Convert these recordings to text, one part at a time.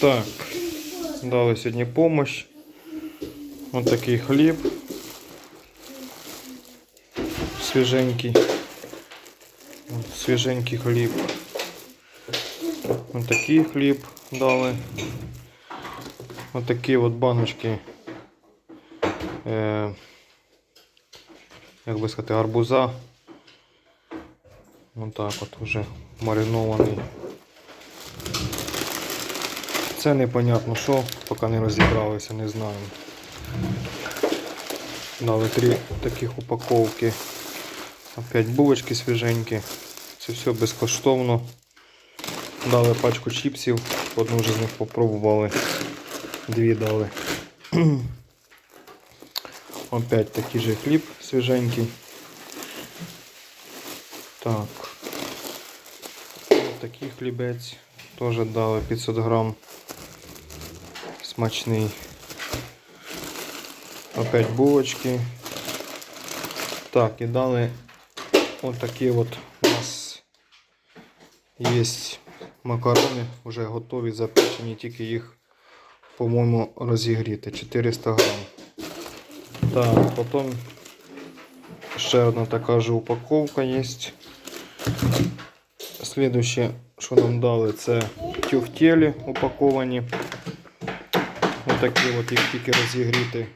Так, дали сьогодні помощь. Ось такий хліб. Свіженький. Свіженький хліб. Ось такий хліб дали. Ось такі от баночки. Е, як би сказати, арбуза. Ось так от вже маринований. Це непонятно що, поки не розібралися, не знаю. Дали три таких упаковки. Опять булочки свіженькі. Це все безкоштовно. Дали пачку чіпсів, одну вже з них попробували. Дві дали. Опять такий же хліб свіженький. Так. Ось такий хлібець. Теж дали 500 грам. Смачний. Опять булочки. Так, і дали вот такі от у нас є макарони, вже готові, запечені, тільки їх, по-моєму, розігріти. 400 грам. Так, потім ще одна така же упаковка є. Слідуще, що нам дали, це тюхтелі упаковані. Такі от їх тільки розігріти.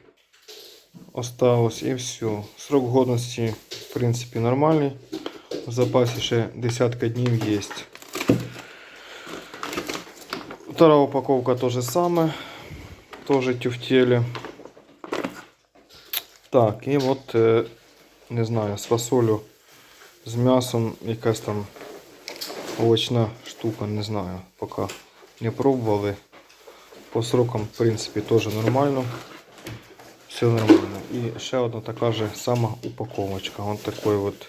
Осталось і все. Срок годності, в принципі, нормальний. В запасі ще десятка днів є. Вторая упаковка то же самое. Тоже тюфтели. Так, і от, е, не знаю, з фасолю, з м'ясом, якась там овочна штука, не знаю, поки не пробували. По срокам, в принципі, теж нормально. Все нормально. І ще одна така же сама упаковочка. Ось такий от.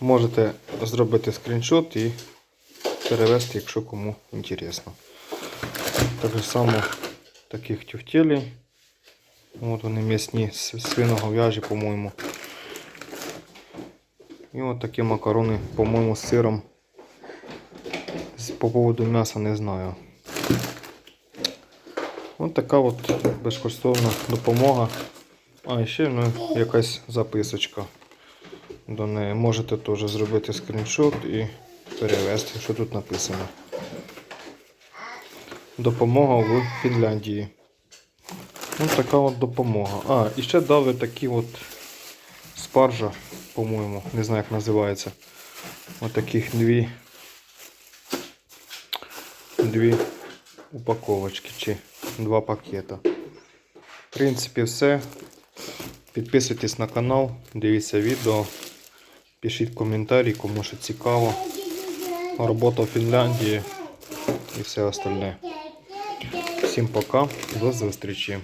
Можете зробити скріншот і перевести, якщо кому інтересно. Так само таких тюфтелей. От вони м'ясні з свиногов'яжі, по-моєму. І от такі макарони, по-моєму, з сиром. По поводу м'яса не знаю. Ось така от безкоштовна допомога. А ще ну, якась записочка до неї. Можете теж зробити скріншот і перевести, що тут написано. Допомога в Фінляндії. Ось така от допомога. А, і ще дали такі от спаржа, по-моєму, не знаю, як називається. Ось таких дві. Дві упаковочки чи два пакета. В принципі, все. Підписуйтесь на канал, дивіться відео, пишіть коментарі, кому що цікаво. Робота в Фінляндії і все остальне. Всім пока, до зустрічі.